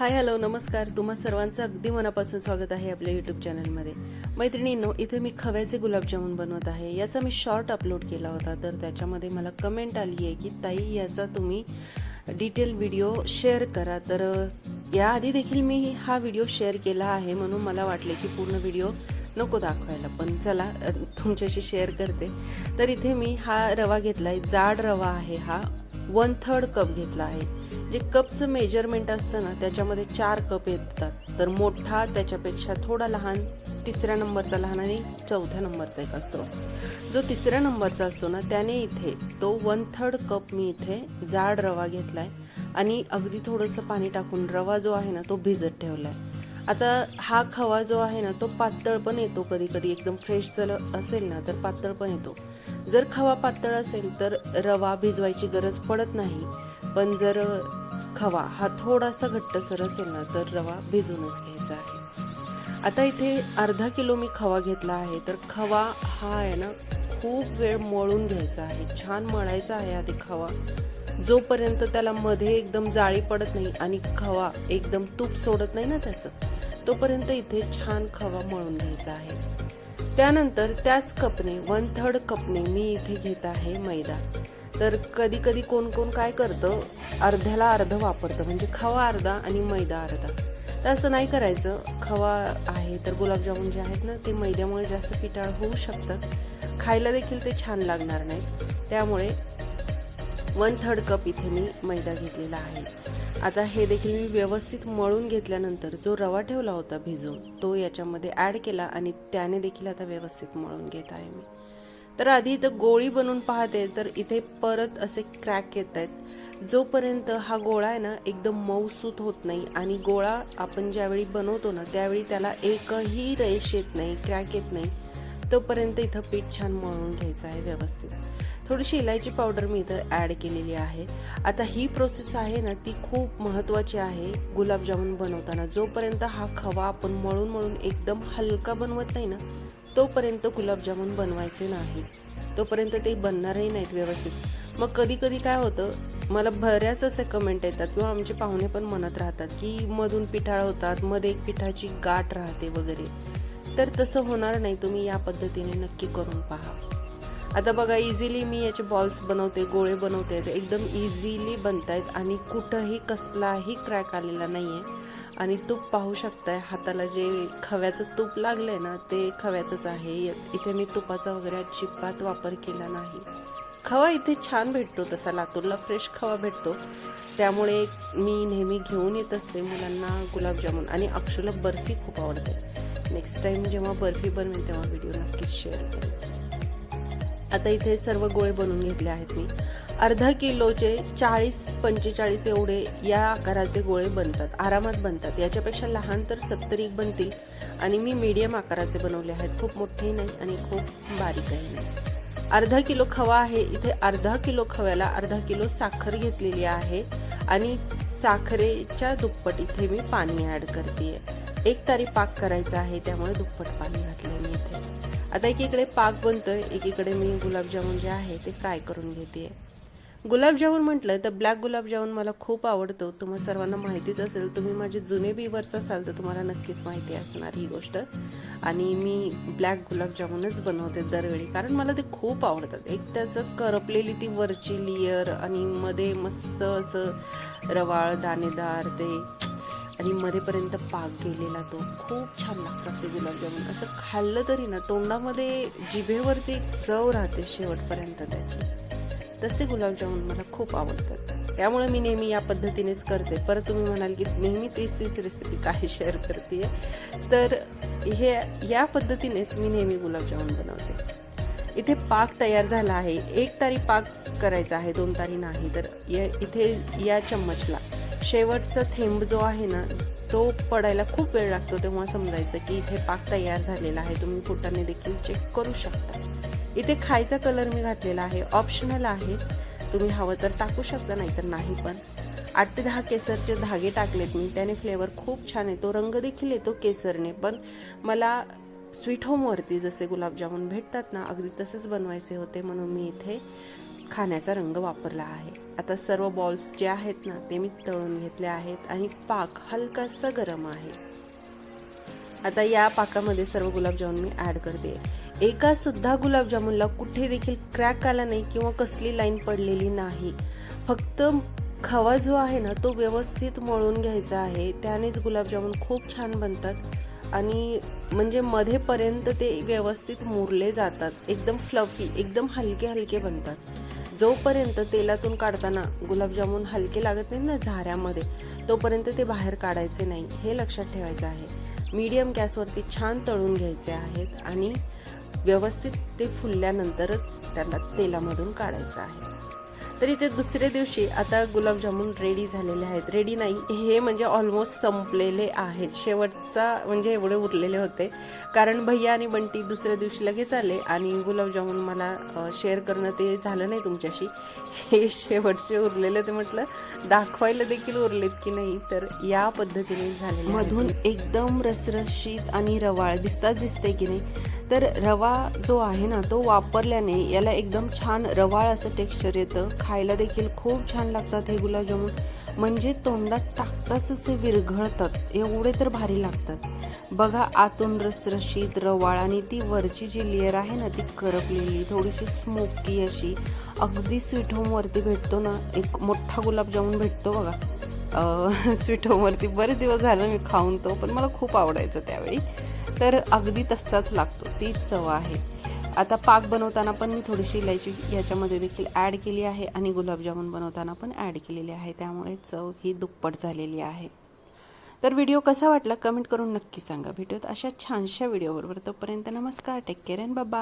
Hi hello नमस्कार. तुम्हा सर्वांचं अगदी मनापासून स्वागत आहे आपल्या यूट्यूब चॅनलमध्ये मैत्रिणींनो इथे मी खव्याचे गुलाबजामुन बनवत आहे. याचा मी शॉर्ट अपलोड केला होता तर त्याच्यामध्ये मला कमेंट आली आहे की ताई याचा तुम्ही डिटेल व्हिडिओ शेअर करा. तर याआधी देखील मी हा व्हिडिओ शेअर केला आहे म्हणून मला वाटले की पूर्ण व्हिडिओ नको दाखवायला. पण चला तुमच्याशी शेअर करते. तर इथे मी हा रवा घेतला आहे जाड रवा आहे हा. वन थर्ड कप घेतला आहे. जे कपचं मेजरमेंट असतं ना त्याच्यामध्ये चार कप येतात. तर मोठा त्याच्यापेक्षा थोडा लहान तिसऱ्या नंबरचा लहान आणि चौथ्या नंबरचा एक असतो. जो तिसऱ्या नंबरचा असतो ना त्याने इथे तो वन थर्ड कप मी इथे जाड रवा घेतलाय आणि अगदी थोडंसं पाणी टाकून रवा जो आहे ना तो भिजत ठेवलाय. आता हा खवा जो आहे ना तो पातळ पण येतो कधी कधी एकदम फ्रेश जर असेल ना तर पातळ पण येतो. जर खवा पातळ असेल तर रवा भिजवायची गरज पडत नाही. पण जर खवा हा थोडासा घट्टसर असेल ना तर रवा भिजूनच घ्यायचा आहे. आता इथे अर्धा किलो मी खवा घेतला आहे तर खवा हा आहे ना खूप वेळ मळून घ्यायचा आहे. छान मळायचा आहे आधी खवा. जोपर्यंत त्याला मध्ये एकदम जाळी पडत नाही आणि खवा एकदम तूप सोडत नाही ना त्याचं तोपर्यंत इथे छान खवा मळून घ्यायचा आहे. त्यानंतर त्याच कपने वन थर्ड कपने मी इथे घेत आहे मैदा. तर कधी कधी कोण कोण काय करतं अर्ध्याला अर्ध वापरतं. म्हणजे खवा अर्धा आणि मैदा अर्धा. तर असं नाही करायचं. खवा आहे तर गुलाबजामुन जे आहेत ना ते मैद्यामुळे जास्त पिटाळ होऊ शकतात खायला देखील ते छान लागणार नाही. त्यामुळे वन थर्ड कप इथे मी मैदा घेतलेला आहे. आता हे देखील मी व्यवस्थित मळून घेतल्यानंतर जो रवा ठेवला होता भिजून तो याच्यामध्ये ॲड केला आणि त्याने देखील आता व्यवस्थित मळून घेत आहे मी. तर आधी इथं गोळी बनवून पाहते तर इथे परत असे क्रॅक येत आहेत. जोपर्यंत हा गोळा आहे ना एकदम मऊसूत होत नाही आणि गोळा आपण ज्यावेळी बनवतो ना त्यावेळी त्याला एकही रेश येत नाही क्रॅक येत नाही तोपर्यंत इथं पीठ छान मळून घ्यायचं आहे व्यवस्थित. थोडीशी इलायची पावडर मी इथं ॲड केलेली आहे. आता ही प्रोसेस आहे ना ती खूप महत्त्वाची आहे गुलाबजामुन बनवताना. जोपर्यंत हा खवा आपण मळून मळून एकदम हलका बनवत नाही ना तोपर्यंत गुलाबजामुन बनवायचे नाही. तोपर्यंत ते बनणारही नाहीत व्यवस्थित. मग कधी कधी काय होतं मला बऱ्याच असे कमेंट येतात किंवा आमचे पाहुणे पण म्हणत राहतात की मधून पिठाळ होतात मध्ये एक पिठाची गाठ राहते वगैरे. तर तसं होणार नाही तुम्ही या पद्धतीने नक्की करून पहा. आता बघा इझिली मी याचे बॉल्स बनवते गोळे बनवते एकदम इझिली बनतायत आणि कुठंही कसलाही क्रॅक आलेला नाही आहे आणि तूप पाहू शकताय. हाताला जे खव्याचं तूप लागलंय ना ते खव्याचंच आहे. इथे मी तुपाचा वगैरे अजिबात वापर केला नाही. खवा इथे छान भेटतो तसा. लातूरला फ्रेश खवा भेटतो. त्यामुळे मी नेहमी घेऊन येत असते मुलांना गुलाबजामुन. आणि अक्षुला बर्फी खूप आवडते. नेक्स्ट टाइम जेव्हा बर्फी बनवेल तेव्हा व्हिडिओ नक्कीच शेअर करेन. आता इथे सर्व गोळे बनवून घेतले आहेत मी. अर्धा किलोचे चाळीस पंचेचाळीस एवढे या आकाराचे गोळे बनतात आरामात बनतात. याच्यापेक्षा लहान तर सत्तर एक बनतील. आणि मी मीडियम आकाराचे बनवले आहेत. खूप मोठेही नाही आणि खूप बारीकही नाही अर्धा किलो खवा आहे. इथे अर्धा किलो खव्याला अर्धा किलो साखर घेतलेली आहे. आणि साखरेच्या दुप्पट इथे मी पाणी ॲड करते एक तारी पाक करायचा आहे त्यामुळे दुप्पट पाणी घातलं मी इथे. आता एकीकडे पाक बनतोय एकीकडे मी गुलाबजामुन जे आहे ते फ्राय करून घेते. गुलाबजामुन म्हटलं तर ब्लॅक गुलाबजामुन मला खूप आवडतो. तुम्हाला सर्वांना माहितीच असेल तुम्ही माझे जुने बीवर्स असाल तर तुम्हाला नक्कीच माहिती असणार ही गोष्ट. आणि मी ब्लॅक गुलाबजामुनच बनवते दरवेळी कारण मला ते खूप आवडतात. एक त्याचं करपलेली ती वरची लेयर आणि मध्ये मस्त असं रवाळ दाणेदार ते आणि मध्येपर्यंत पाक गेलेला तो खूप छान लागतात ते गुलाबजामुन. असं खाल्लं तरी ना तोंडामध्ये जिभेवरती एक चव राहते शेवटपर्यंत त्याची. तसे गुलाबजामुन मला खूप आवडतात. त्यामुळे मी नेहमी या पद्धतीनेच करते. परत तुम्ही म्हणाल की नेहमी तीच तीच रेसिपी काय शेअर करते तर हे या पद्धतीनेच मी नेहमी गुलाबजामुन बनवते. इथे पाक तयार झाला आहे. एक तारी पाक करायचा आहे दोन तारी नाही. तर या इथे या चम्मचला शेवटचा थेंब जो आहे ना तो पडायला खूप वेळ लागतो तेव्हा समजायचं की इथे पाक तयार झालेला आहे. तुम्ही फुटाने देखील चेक करू शकता. इथे खायचा कलर मी घातलेला आहे. ऑप्शनल आहे. तुम्ही हवं तर टाकू शकता नाही तर नाही पण. आठ ते दहा केसरचे धागे टाकलेत मी. त्याने फ्लेवर खूप छान येतो रंग देखील येतो केसरने पण मला स्वीट होमवरती जसे गुलाबजामुन भेटतात ना अगदी तसेच बनवायचे होते म्हणून मी इथे खाण्याचा रंग वापरला आहे. आता सर्व बॉल्स जे आहेत ना ते मी तळून घेतले आहेत आणि पाक हलकासा गरम आहे. आता या पाकामध्ये सर्व गुलाबजामुन मी ॲड करते. एका सुद्धा गुलाबजामुनला कुठे देखील क्रॅक आला नाही किंवा कसली लाईन पडलेली नाही. फक्त खवा जो आहे ना तो व्यवस्थित मळून घ्यायचा आहे. त्यानेच गुलाबजामुन खूप छान बनतात आणि म्हणजे मध्येपर्यंत ते व्यवस्थित मुरले जातात. एकदम फ्लफी एकदम हलके हलके बनतात. जोपर्यंत तेलातून काढताना गुलाबजामुन हलके लागत नाही ना झाऱ्यामध्ये तोपर्यंत ते बाहेर काढायचे नाही. हे लक्षात ठेवायचं आहे. मीडियम गॅसवरती छान तळून घ्यायचे आहेत आणि व्यवस्थित ते फुलल्यानंतरच त्याला तेलामधून काढायचं आहे. तर इथे दुसऱ्या दिवशी आता गुलाबजामुन रेडी झालेले आहेत. रेडी नाही हे म्हणजे ऑलमोस्ट संपलेले आहेत. शेवटचा म्हणजे एवढे उरलेले होते. कारण भैया आणि बंटी दुसऱ्या दिवशी लगेच आले आणि गुलाबजामुन मला शेअर करणं ते झालं नाही तुमच्याशी. हे शेवटचे उरलेले ते म्हटलं दाखवायला देखील उरलेत की नाही तर या पद्धतीने झाले मधून एकदम रसरशीत आणि रवाळ दिसताच दिसते की नाही? तर रवा जो आहे ना तो वापरल्याने याला एकदम छान रवाळ असं टेक्स्चर येतं. खायला देखील खूप छान लागतात हे गुलाबजामुन. म्हणजे तोंडात टाकताच असे विरघळतात. एवढे तर भारी लागतात. बघा आतून रसरशीत रवाळ आणि ती वरची जी लेअर आहे ना ती करपलेली थोडीशी स्मोकी अशी अगदी स्वीट होमवरती भेटतो ना. एक मोठा गुलाबजामुन भेटतो बघा. स्वीट होमवरती बरेच दिवस झालं मी खाऊन तो पण मला खूप आवडायचं त्यावेळी. तर अगदी तसाच लागतो. तीच चव आहे. आता पाक बनवताना पण मी थोडीशी इलायची याच्यामध्ये देखील ॲड केली आहे आणि गुलाबजामुन बनवताना पण ॲड केलेली आहे. त्यामुळे चव ही दुप्पट झालेली आहे. तर व्हिडिओ कसा वाटला? कमेंट करून नक्की सांगा. भेटूत अशा छानशा व्हिडिओबरोबर तोपर्यंत नमस्कार. टेक केअर अँड बाबा